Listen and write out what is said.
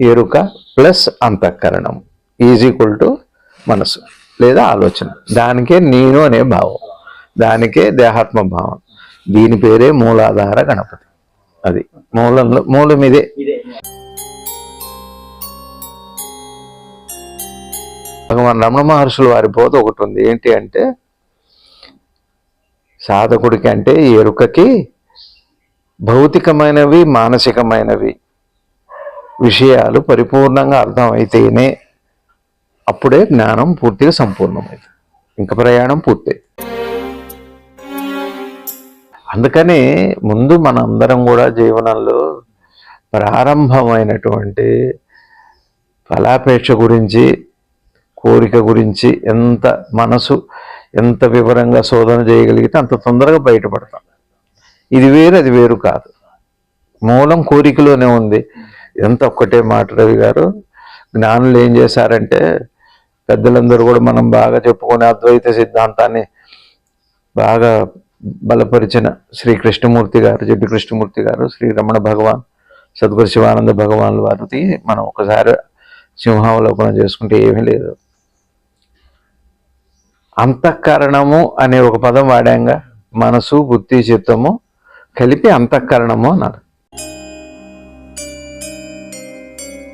ఎరుక ప్లస్ అంతఃకరణం. Is equal to మనసు లేదా ఆలోచన. దానికే నేను అనే భావం. దానికే దేహాత్మ భావం. దీని పేరే మూలాధార గణపతి. అది మూలంలో మూలం ఇదే భగవాన్ రమణ మహర్షులు వారి బోధ ఒకటి ఉంది. ఏంటి అంటే సాధకుడికి అంటే ఎరుకకి భౌతికమైనవి మానసికమైనవి విషయాలు పరిపూర్ణంగా అర్థమైతేనే అప్పుడే జ్ఞానం పూర్తిగా సంపూర్ణమైంది ఇంకా ప్రయాణం పూర్తి. అందుకని ముందు మనందరం కూడా జీవనంలో ప్రారంభమైనటువంటి ఫలాపేక్ష గురించి కోరిక గురించి ఎంత మనసు ఎంత వివరంగా శోధన చేయగలిగితే అంత తొందరగా బయటపడతాం. ఇది వేరు అది వేరు కాదు. మూలం కోరికలోనే ఉంది. ఎంత ఒక్కటే మాట రవి గారు జ్ఞానులు ఏం చేశారంటే పెద్దలందరూ కూడా మనం బాగా చెప్పుకునే అద్వైత సిద్ధాంతాన్ని బాగా బలపరిచిన శ్రీ కృష్ణమూర్తి గారు జడ్డి కృష్ణమూర్తి గారు శ్రీ రమణ భగవాన్ సద్గురు శివానంద భగవాన్ వారిది మనం ఒకసారి సింహావలోకనం చేసుకుంటే ఏమీ లేదు. అంతఃకరణము అనే ఒక పదం వాడాంగా మనసు బుద్ధి చిత్తము కలిపి అంతఃకరణము అన్నారు.